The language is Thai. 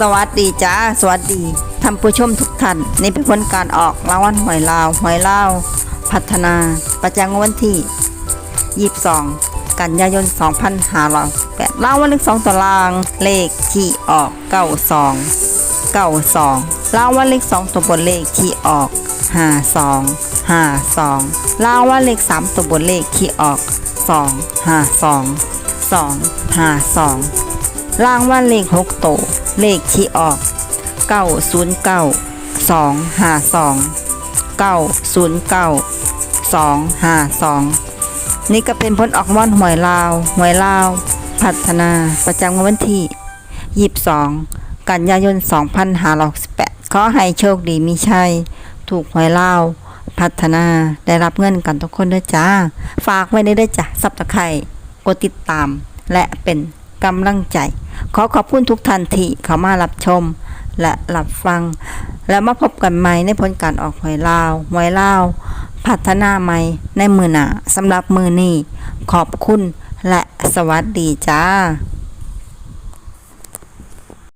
สวัสดีจ้าสวัสดีท่านผู้ชมทุกท่านนี่เป็นผลการออกรางวัลหวยลาวหวยลาว พัฒนา ประจำวันที่22 กันยายน 2508รางวัลเลข2ตารางเลขที่ออก 92 92รางวัลเลข2ตัวบนเลขที่ออก 52 52รางวัลเลข3ตัวบนเลขที่ออก 252 252 รางวัลเลขหกโต เลขที่ออกเก้าศูนย์เก้าสองห้าสองเก้าศูนย์เก้าสองห้าสองนี่ก็เป็นผลออกม่อนหวยลาวหวยลาว พัฒนาประจำวันที่ยี่สิบสองกันยายนสองพันห้าร้อยสิบแปดขอให้โชคดีมีชัย ถูกหวยลาว พัฒนาได้รับเงินกันทุกคนด้วยจ้า ฝากไว้ในด้วยจ้ะสับตะไคร่กดติดตาม และเป็นกำลังใจ ขอขอบคุณทุกท่านที่เข้ามารับชมและรับฟัง แล้วมาพบกันใหม่ในผลการออกหวยลาวหวยลาว พัฒนาใหม่ในมือหนาสำหรับมือนี้ขอบคุณและสวัสดีจ้า